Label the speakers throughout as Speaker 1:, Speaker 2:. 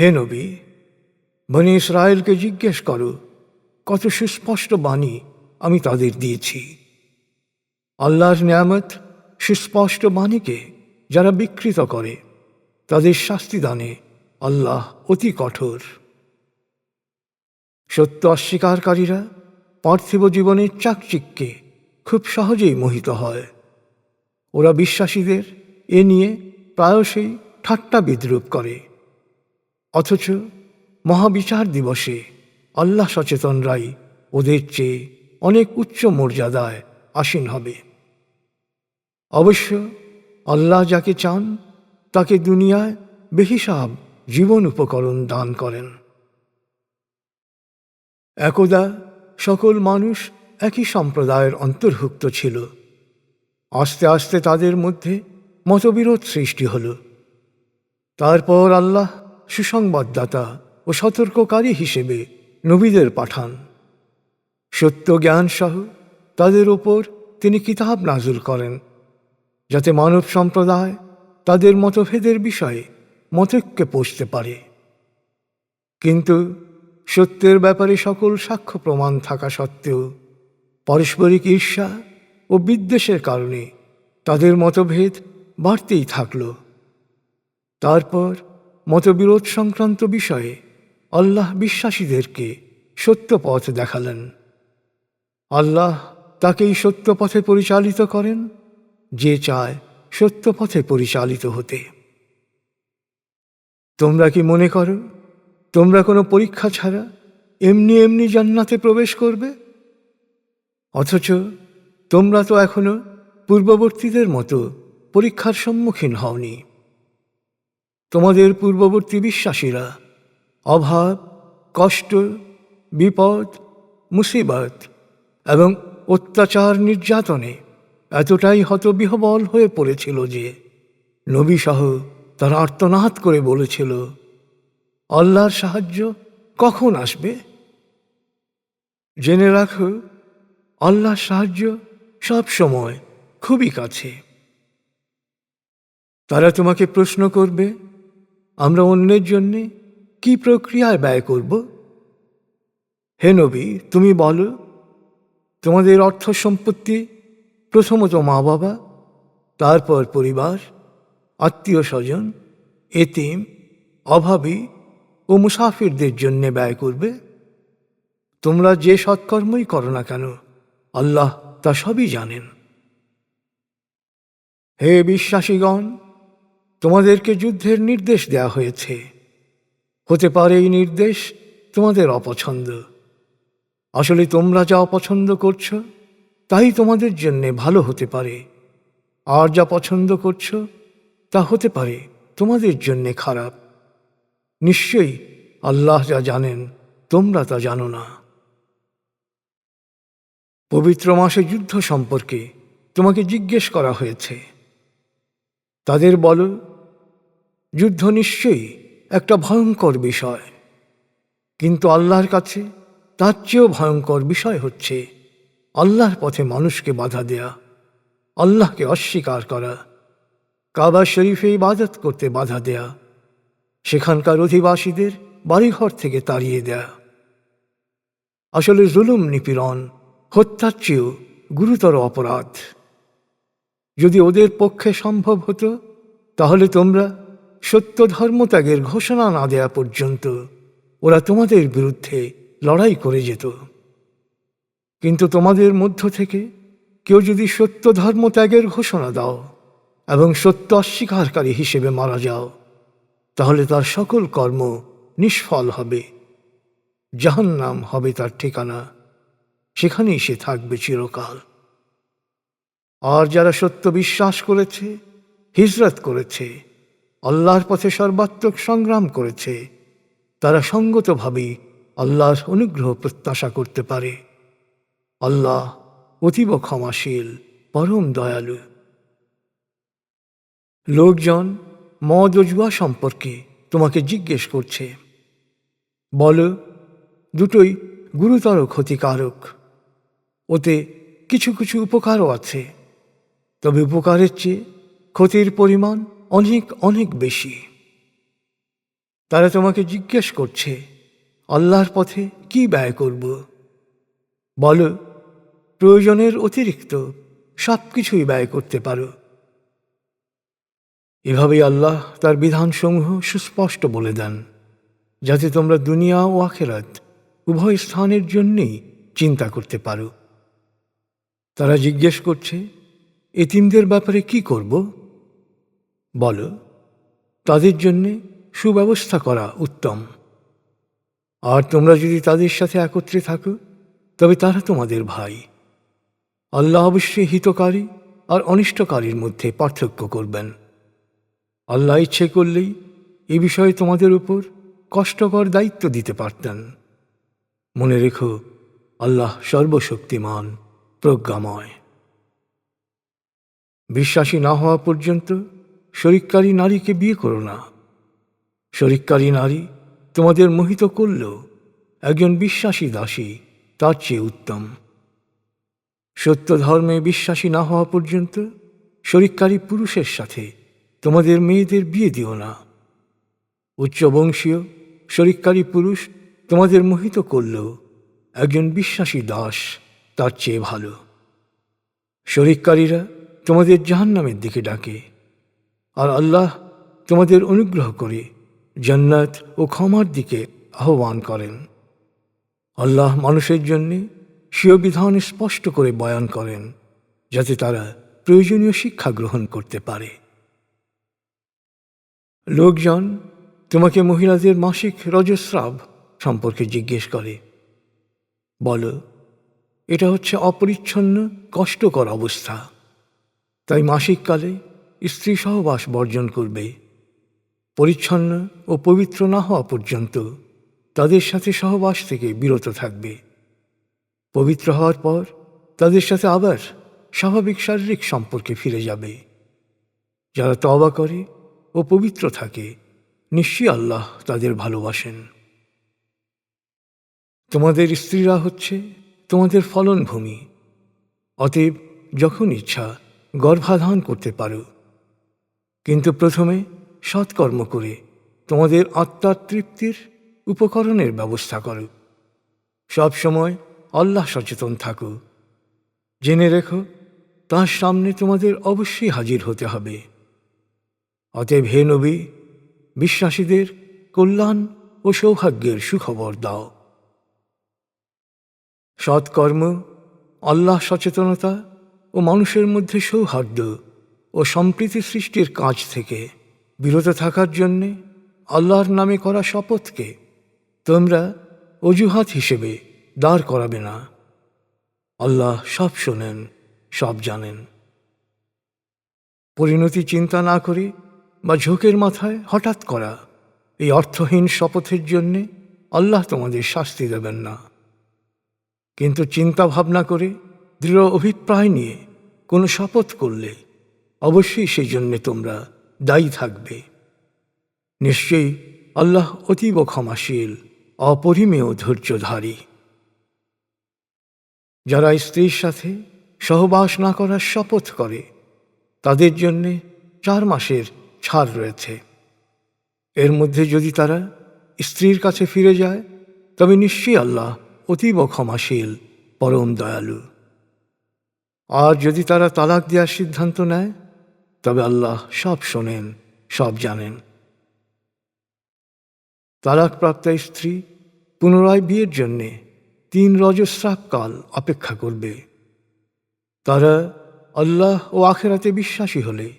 Speaker 1: হে নবী, বনি ইসরায়েলকে জিজ্ঞেস করো, কত সুস্পষ্ট বাণী আমি তাদের দিয়েছি। আল্লাহর নিয়ামত সুস্পষ্ট বাণীকে যারা বিকৃত করে, তাদের শাস্তি দানে আল্লাহ অতি কঠোর। সত্য অস্বীকারীরা পার্থিব জীবনের চাকচিককে খুব সহজেই মোহিত হয়। ওরা বিশ্বাসীদের এ নিয়ে প্রায়শই ঠাট্টা বিদ্রুপ করে। অথচ মহাবিচার দিবসে আল্লাহ সচেতনরাই ওদের চেয়ে অনেক উচ্চ মর্যাদায় আসীন হবে। অবশ্য আল্লাহ যাকে চান, তাকে দুনিয়ায় বেহিসাব জীবন উপকরণ দান করেন। একদা সকল মানুষ একই সম্প্রদায়ের অন্তর্ভুক্ত ছিল। আস্তে আস্তে তাদের মধ্যে মতবিরোধ সৃষ্টি হল। তারপর আল্লাহ সুসংবাদদাতা ও সতর্ককারী হিসেবে নবীদের পাঠান। সত্য জ্ঞান সহ তাদের ওপর তিনি কিতাব নাজুল করেন, যাতে মানব সম্প্রদায় তাদের মতভেদের বিষয়ে মতৈক্যে পৌঁছতে পারে। কিন্তু সত্যের ব্যাপারে সকল সাক্ষ্য প্রমাণ থাকা সত্ত্বেও পারস্পরিক ঈর্ষা ও বিদ্বেষের কারণে তাদের মতভেদ বাড়তেই থাকল। তারপর মতবিরোধ সংক্রান্ত বিষয়ে আল্লাহ বিশ্বাসীদেরকে সত্য পথ দেখালেন। আল্লাহ তাকেই সত্য পথে পরিচালিত করেন, যে চায় সত্য পথে পরিচালিত হতে। তোমরা কি মনে করো, তোমরা কোনো পরীক্ষা ছাড়া এমনি এমনি জান্নাতে প্রবেশ করবে? অথচ তোমরা তো এখনও পূর্ববর্তীদের মতো পরীক্ষার সম্মুখীন হওনি। তোমাদের পূর্ববর্তী বিশ্বাসীরা, অভাব, কষ্ট, বিপদ, মুসিবত এবং অত্যাচার নির্যাতনে এতটাই হতবিহবল হয়ে পড়েছিল যে নবী নবীসহ তারা আর্তনাদ করে বলেছিল, আল্লাহর সাহায্য কখন আসবে? জেনে রাখো, আল্লাহর সাহায্য সব সময় খুবই কাছে। তারা তোমাকে প্রশ্ন করবে আমরা অন্যের জন্যে কি প্রক্রিয়ায় ব্যয় করব? হে নবী, তুমি বলো, তোমাদের অর্থ সম্পত্তি প্রথমত মা বাবা তারপর পরিবার, আত্মীয় স্বজন, এতিম, অভাবী ও মুসাফিরদের জন্য ব্যয় করবে। তোমরা যে সৎকর্মই করো না কেন, আল্লাহ তা সবই জানেন। হে বিশ্বাসীগণ তোমাদেরকে যুদ্ধের নির্দেশ দেয়া হয়েছে। হতে পারে এই নির্দেশ তোমাদের অপছন্দ। আসলে তোমরা যা অপছন্দ করছ, তাই তোমাদের জন্যে ভালো হতে পারে। আর যা পছন্দ করছ, তা হতে পারে তোমাদের জন্যে খারাপ। নিশ্চয়ই আল্লাহ যা জানেন, তোমরা তা জানো না। পবিত্র মাসে যুদ্ধ সম্পর্কে তোমাকে জিজ্ঞেস করা হয়েছে। তাদের বলো যুদ্ধ নিশ্চয়ই একটা ভয়ঙ্কর বিষয়। কিন্তু আল্লাহর কাছে তার চেয়েও ভয়ঙ্কর বিষয় হচ্ছে আল্লাহর পথে মানুষকে বাধা দেয়া, আল্লাহকে অস্বীকার করা, কাবা শরীফে ইবাদত করতে বাধা দেয়া, সেখানকার অধিবাসীদের বাড়িঘর থেকে তাড়িয়ে দেয়া। আসলে জুলুম নিপীড়ন, হত্যার চেয়েও গুরুতর অপরাধ। যদি ওদের পক্ষে সম্ভব হতো, তাহলে তোমরা সত্য ধর্মত্যাগের ঘোষণা না দেয়া পর্যন্ত ওরা তোমাদের বিরুদ্ধে লড়াই করে যেত। কিন্তু তোমাদের মধ্য থেকে কেউ যদি সত্য ধর্মত্যাগের ঘোষণা দাও এবং সত্য অস্বীকারী হিসেবে মারা যাও, তাহলে তার সকল কর্ম নিষ্ফল হবে। জাহান্নাম হবে তার ঠিকানা। সেখানেই সে থাকবে চিরকাল। আর যারা সত্য বিশ্বাস করেছে, হিজরত করেছে আল্লাহর পথে সর্বাত্মক সংগ্রাম করেছে। তারা সঙ্গতভাবেই আল্লাহর অনুগ্রহ প্রত্যাশা করতে পারে। আল্লাহ অতীব ক্ষমাশীল, পরম দয়ালু। লোকজন মদ ও জুয়া সম্পর্কে তোমাকে জিজ্ঞেস করছে। বলো, দুটোই গুরুতর ক্ষতিকারক। ওতে কিছু কিছু উপকারও আছে। তবে উপকারের চেয়ে ক্ষতির পরিমাণ অনেক অনেক বেশি। তারা তোমাকে জিজ্ঞেস করছে, আল্লাহর পথে কি ব্যয় করব? বলো, প্রয়োজনের অতিরিক্ত সব কিছুই ব্যয় করতে পারো। এভাবেই আল্লাহ তার বিধানসমূহ সুস্পষ্ট বলে দেন, যাতে তোমরা দুনিয়া ও আখেরাত উভয় স্থানের জন্যেই চিন্তা করতে পারো। তারা জিজ্ঞেস করছে, এতিমদের ব্যাপারে কি করব? বলো, তাদের জন্যে সুব্যবস্থা করা উত্তম। আর তোমরা যদি তাদের সাথে একত্রে থাকো, তবে তারা তোমাদের ভাই। আল্লাহ অবশ্যই হিতকারী আর অনিষ্টকারীর মধ্যে পার্থক্য করবেন। আল্লাহ ইচ্ছে করলেই এ বিষয়ে তোমাদের উপর কষ্টকর দায়িত্ব দিতে পারতেন। মনে রেখো, আল্লাহ সর্বশক্তিমান, প্রজ্ঞাময়। বিশ্বাসী না হওয়া পর্যন্ত শরিককারী নারীকে বিয়ে করো না। শরিককারী নারী তোমাদের মোহিত করলেও একজন বিশ্বাসী দাসী তার চেয়ে উত্তম। সত্য ধর্মে বিশ্বাসী না হওয়া পর্যন্ত শরিককারী পুরুষের সাথে তোমাদের মেয়েদের বিয়ে দিও না। উচ্চবংশীয় শরিককারী পুরুষ তোমাদের মোহিত করলেও একজন বিশ্বাসী দাস তার চেয়ে ভালো। শরিককারীরা তোমাদের জাহান্নামের দিকে ডাকে। আর আল্লাহ তোমাদের অনুগ্রহ করে জান্নাত ও ক্ষমার দিকে আহ্বান করেন। আল্লাহ মানুষের জন্যে স্বীয় বিধান স্পষ্ট করে বয়ান করেন, যাতে তারা প্রয়োজনীয় শিক্ষা গ্রহণ করতে পারে। লোকজন তোমাকে মহিলাদের মাসিক রজস্রাব সম্পর্কে জিজ্ঞেস করে। বলো, এটা হচ্ছে অপরিচ্ছন্ন, কষ্টকর অবস্থা। তাই মাসিককালে স্ত্রী সহবাস বর্জন করবে। পরিচ্ছন্ন ও পবিত্র না হওয়া পর্যন্ত তাদের সাথে সহবাস থেকে বিরত থাকবে। পবিত্র হওয়ার পর তাদের সাথে আবার স্বাভাবিক শারীরিক সম্পর্কে ফিরে যাবে। যারা তবা করে ও পবিত্র থাকে, নিশ্চয়ই আল্লাহ তাদের ভালোবাসেন। তোমাদের স্ত্রীরা হচ্ছে তোমাদের ফলনভূমি। অতএব যখন ইচ্ছা গর্ভাধান করতে পারো। কিন্তু প্রথমে সৎকর্ম করে তোমাদের আত্মার তৃপ্তির উপকরণের ব্যবস্থা করো। সব সময় আল্লাহ সচেতন থাকো। জেনে রেখো, তার সামনে তোমাদের অবশ্যই হাজির হতে হবে। অতএব হে নবী, বিশ্বাসীদের কল্যাণ ও সৌভাগ্যের সুখবর দাও। সৎকর্ম, আল্লাহ সচেতনতা ও মানুষের মধ্যে সৌহার্দ্য ও সম্প্রীতি সৃষ্টির কাজ থেকে বিরত থাকার জন্যে আল্লাহর নামে করা শপথকে তোমরা অজুহাত হিসেবে দাঁড় করাবে না। আল্লাহ সব শোনেন, সব জানেন। পরিণতি চিন্তা না করে বা ঝোঁকের মাথায় হঠাৎ করা এই অর্থহীন শপথের জন্যে আল্লাহ তোমাদের শাস্তি দেবেন না। কিন্তু চিন্তা ভাবনা করে দৃঢ় অভিপ্রায় নিয়ে কোনো শপথ করলে অবশ্যই সেই জন্যে তোমরা দায়ী থাকবে। নিশ্চয়ই আল্লাহ অতীব ক্ষমাশীল, অপরিমেয় ধৈর্যধারী। যারা স্ত্রীর সাথে সহবাস না করার শপথ করে, তাদের জন্যে চার মাসের ছাড় রয়েছে। এর মধ্যে যদি তারা স্ত্রীর কাছে ফিরে যায়, তবে নিশ্চয়ই আল্লাহ অতীব ক্ষমাশীল, পরম দয়ালু। আর যদি তারা তালাক দেওয়ার সিদ্ধান্ত নেয় তবে আল্লাহ সব শোনেন, সব জানেন। তালাকপ্রাপ্ত স্ত্রী পুনরায় বিয়ের জন্যে তিন রজস্রাবকাল অপেক্ষা করবে। তারা আল্লাহ ও আখেরাতে বিশ্বাসী হলে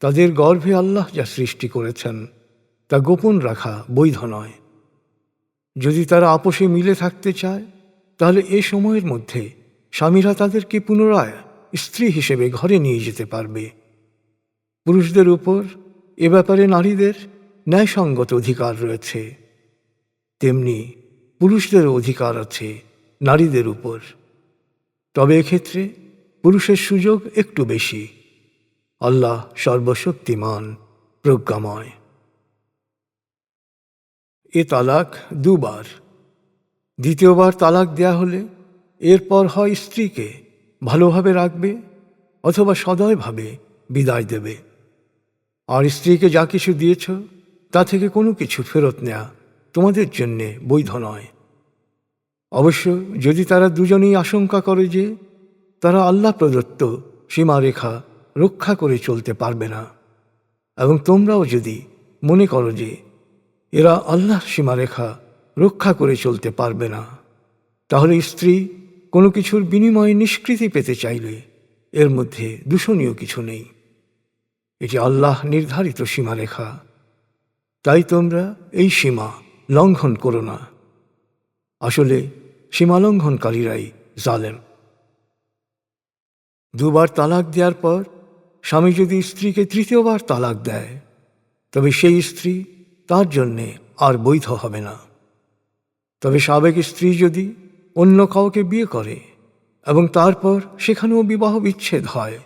Speaker 1: তাদের গর্ভে আল্লাহ যা সৃষ্টি করেছেন, তা গোপন রাখা বৈধ নয়। যদি তারা আপোষে মিলে থাকতে চায়, তাহলে এ সময়ের মধ্যে স্বামীরা তাদেরকে পুনরায় স্ত্রী হিসেবে ঘরে নিয়ে যেতে পারবে। পুরুষদের উপর, এ ব্যাপারে নারীদের ন্যায়সঙ্গত অধিকার রয়েছে। তেমনি পুরুষদের অধিকার আছে নারীদের উপর। তবে এক্ষেত্রে পুরুষের সুযোগ একটু বেশি। আল্লাহ সর্বশক্তিমান, প্রজ্ঞাময়। এ তালাক দুবার। দ্বিতীয়বার তালাক দেয়া হলে এরপর হয় স্ত্রীকে ভালোভাবে রাখবে অথবা সদয়ভাবে বিদায় দেবে। আর স্ত্রীকে যা কিছু দিয়েছ, তা থেকে কোনো কিছু ফেরত নেওয়া তোমাদের জন্যে বৈধ নয়। অবশ্য যদি তারা দুজনেই আশঙ্কা করে যে তারা আল্লাহ প্রদত্ত সীমারেখা রক্ষা করে চলতে পারবে না, এবং তোমরাও যদি মনে করো যে এরা আল্লাহর সীমারেখা রক্ষা করে চলতে পারবে না, তাহলে স্ত্রী কোনো কিছুর বিনিময়ে নিষ্কৃতি পেতে চাইলে এর মধ্যে দূষণীয় কিছু নেই। এটি আল্লাহ নির্ধারিত সীমারেখা। তাই তোমরা এই সীমা লঙ্ঘন করো না। আসলে সীমালঙ্ঘনকারীরাই জালেম। দুবার তালাক দেওয়ার পর স্বামী যদি স্ত্রীকে তৃতীয়বার তালাক দেয়, তবে সেই স্ত্রী তার জন্যে আর বৈধ হবে না। তবে সাবেক স্ত্রী যদি অন্য কাউকে বিয়ে করে এবং তারপর সেখানেও বিবাহ বিচ্ছেদ হয়,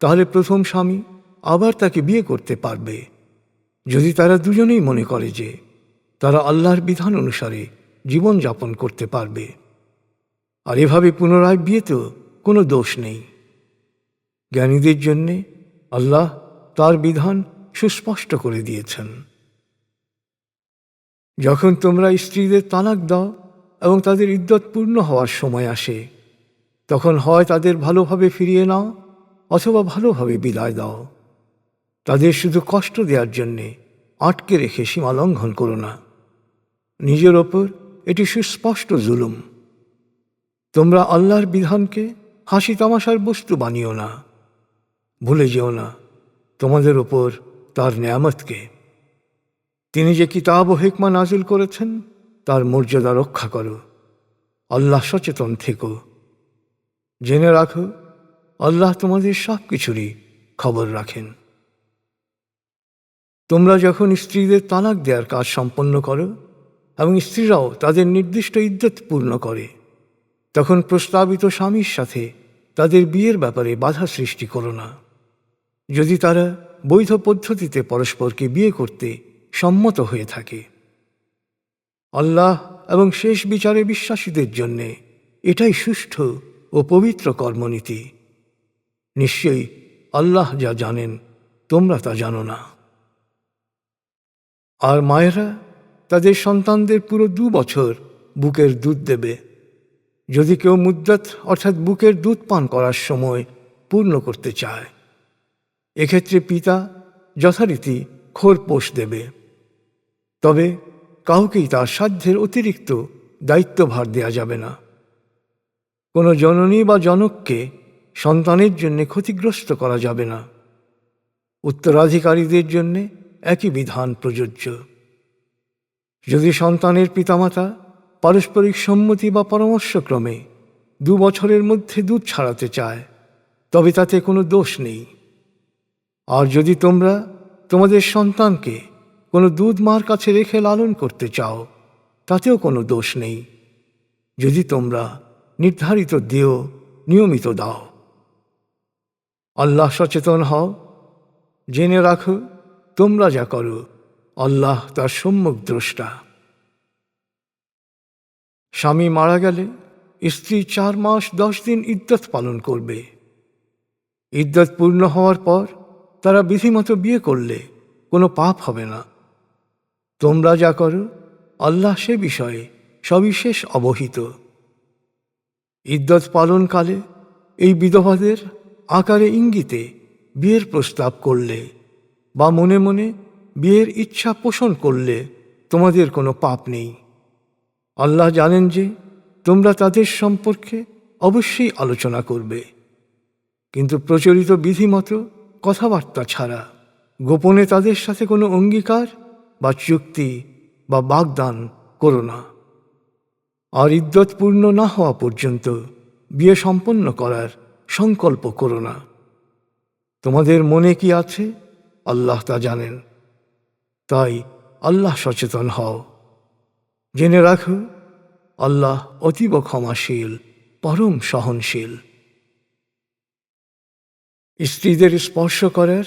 Speaker 1: তাহলে প্রথম স্বামী আবার তাকে বিয়ে করতে পারবে। যদি তারা দুজনেই মনে করে যে তারা আল্লাহর বিধান অনুসারে জীবনযাপন করতে পারবে। আর এভাবে পুনরায় বিয়েতেও কোনো দোষ নেই। জ্ঞানীদের জন্যে আল্লাহ তার বিধান সুস্পষ্ট করে দিয়েছেন। যখন তোমরা স্ত্রীদের তালাক দাও এবং তাদের ইদ্যত পূর্ণ হওয়ার সময় আসে, তখন হয় তাদের ভালোভাবে ফিরিয়ে নাও অথবা ভালোভাবে বিদায় দাও। তাদের শুধু কষ্ট দেওয়ার জন্যে আটকে রেখে সীমা লঙ্ঘন করো না। নিজের ওপর এটি সুস্পষ্ট জুলুম। তোমরা আল্লাহর বিধানকে হাসি তামাশার বস্তু বানিও না। ভুলে যেও না, তোমাদের ওপর তার নেয়ামতকে। তিনি যে কিতাব ও হেকমা নাজিল করেছেন, তার মর্যাদা রক্ষা করো। আল্লাহ সচেতন থেকো। জেনে রাখো, আল্লাহ তোমাদের সব কিছুরই খবর রাখেন। তোমরা যখন স্ত্রীদের তালাক দেওয়ার কাজ সম্পন্ন করো এবং স্ত্রীরাও তাদের নির্দিষ্ট ইদ্যত পূর্ণ করে, তখন প্রস্তাবিত স্বামীর সাথে তাদের বিয়ের ব্যাপারে বাধা সৃষ্টি করো না। যদি তারা বৈধ পদ্ধতিতে পরস্পরকে বিয়ে করতে সম্মত হয়ে থাকে। আল্লাহ এবং শেষ বিচারে বিশ্বাসীদের জন্যে এটাই সুষ্ঠু ও পবিত্র কর্মনীতি। নিশ্চয়ই আল্লাহ যা জানেন, তোমরা তা জানো না। আর মায়েরা তাদের সন্তানদের পুরো দু বছর বুকের দুধ দেবে। যদি কেউ মুদ্রাত অর্থাৎ বুকের দুধ পান করার সময় পূর্ণ করতে চায়, এক্ষেত্রে পিতা যথারীতি খোরপোষ দেবে। তবে কাউকেই তার সাধ্যের অতিরিক্ত দায়িত্বভার দেয়া যাবে না। কোনো জননী বা জনককে সন্তানের জন্য ক্ষতিগ্রস্ত করা যাবে না। উত্তরাধিকারীদের জন্যে একই বিধান প্রযোজ্য। যদি সন্তানের পিতামাতা পারস্পরিক সম্মতি বা পরামর্শক্রমে দু বছরের মধ্যে দুধ ছাড়াতে চায়, তবে তাতে কোনো দোষ নেই। আর যদি তোমরা তোমাদের সন্তানকে কোনো দুধ মার কাছে রেখে লালন করতে চাও, তাতেও কোনো দোষ নেই। যদি তোমরা নির্ধারিত দেহ নিয়মিত দাও। আল্লাহ সচেতন হও, জেনে রাখো তোমরা যা করো, আল্লাহ তার সম্মুখ দ্রষ্টা। স্বামী মারা গেলে স্ত্রী চার মাস দশ দিন ইদ্যত পালন করবে। ইদ্যত পূর্ণ হওয়ার পর তারা বিধিমতো বিয়ে করলে কোনো পাপ হবে না। তোমরা যা করো, আল্লাহ সে বিষয়ে সবিশেষ অবহিত। ইদ্যত পালনকালে এই বিধবাদের আকারে ইঙ্গিতে বিয়ের প্রস্তাব করলে বা মনে মনে বিয়ের ইচ্ছা পোষণ করলে তোমাদের কোনো পাপ নেই। আল্লাহ জানেন যে তোমরা তাদের সম্পর্কে অবশ্যই আলোচনা করবে। কিন্তু প্রচলিত বিধিমতো কথাবার্তা ছাড়া গোপনে তাদের সাথে কোনো অঙ্গীকার বা চুক্তি বা বাগদান করো না। আর ইদ্যত পূর্ণ না হওয়া পর্যন্ত বিয়ে সম্পন্ন করার সংকল্প করো না। তোমাদের মনে কি আছে? আল্লাহ তা জানেন। তাই আল্লাহ সচেতন হও। জেনে রাখো, আল্লাহ অতীব ক্ষমাশীল, পরম সহনশীল। স্ত্রীদের স্পর্শ করার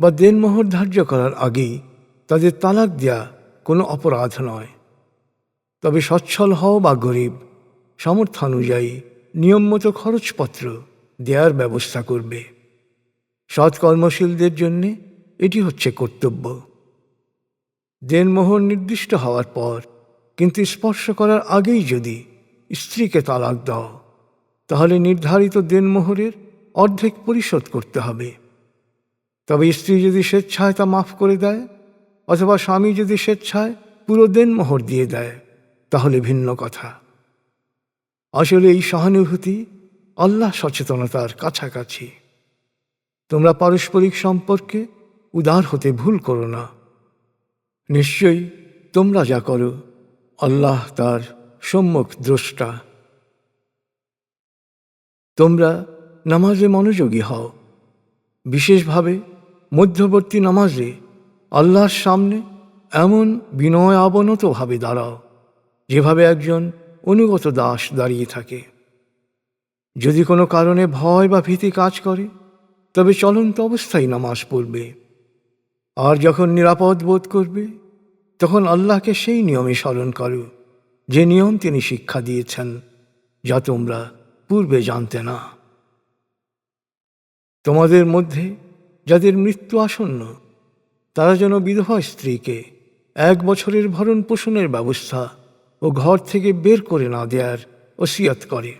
Speaker 1: বা দেনমোহর ধার্য করার আগেই তাদের তালাক দেয়া কোনো অপরাধ নয়। তবে সচ্ছল হও বা গরিব সামর্থ্যানুযায়ী নিয়মমতো খরচপত্র দেওয়ার ব্যবস্থা করবে। সৎ কর্মশীলদের জন্যে এটি হচ্ছে কর্তব্য। দেনমোহর নির্দিষ্ট হওয়ার পর, কিন্তু স্পর্শ করার আগেই যদি স্ত্রীকে তালাক দাও, তাহলে নির্ধারিত দেনমোহরের অর্ধেক পরিশোধ করতে হবে। তবে স্ত্রী যদি স্বেচ্ছায় তা মাফ করে দেয়, অথবা স্বামী যদি স্বেচ্ছায় পুরো দেনমোহর দিয়ে দেয়, তাহলে ভিন্ন কথা। আসলে এই সহানুভূতি আল্লাহ সচেতনতার কাছাকাছি। তোমরা পারস্পরিক সম্পর্কে উদার হতে ভুল করো না। নিশ্চয়ই তোমরা যা করো, আল্লাহ তার সম্মুখ দ্রষ্টা। তোমরা নামাজে মনোযোগী হও। বিশেষভাবে মধ্যবর্তী নামাজে আল্লাহর সামনে এমন বিনয় অবনতভাবে দাঁড়াও, যেভাবে একজন অনুগত দাস দাঁড়িয়ে থাকে। যদি কোনো কারণে ভয় বা ভীতি কাজ করে, তবে চলন্ত অবস্থায় নামাজ পড়বে। আর যখন নিরাপদ বোধ করবে, তখন আল্লাহকে সেই নিয়মে স্মরণ করো, যে নিয়ম তিনি শিক্ষা দিয়েছেন, যা তোমরা পূর্বে জানতে না। তোমাদের মধ্যে যাদের মৃত্যু আসন্ন, তারা যেন বিধবা স্ত্রীকে এক বছরের ভরণ পোষণের ব্যবস্থা ও ঘর থেকে বের করে না দেয়ার ওসিয়ত করে।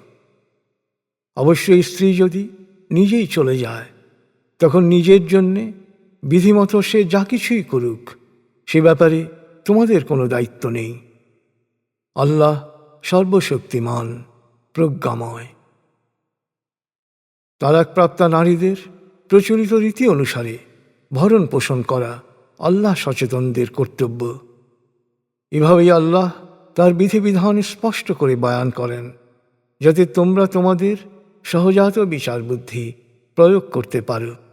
Speaker 1: অবশ্যই স্ত্রী যদি নিজেই চলে যায়, তখন নিজের জন্যে বিধিমতো সে যা কিছুই করুক, সে ব্যাপারে তোমাদের কোনো দায়িত্ব নেই। আল্লাহ সর্বশক্তিমান, প্রজ্ঞাময়। তালাকপ্রাপ্তা নারীদের প্রচলিত রীতি অনুসারে ভরণ পোষণ করা আল্লাহ সচেতনদের কর্তব্য। এভাবেই আল্লাহ তার বিধিবিধান স্পষ্ট করে বয়ান করেন, যাতে তোমরা তোমাদের সহজাত বিচার বুদ্ধি প্রয়োগ করতে পারো।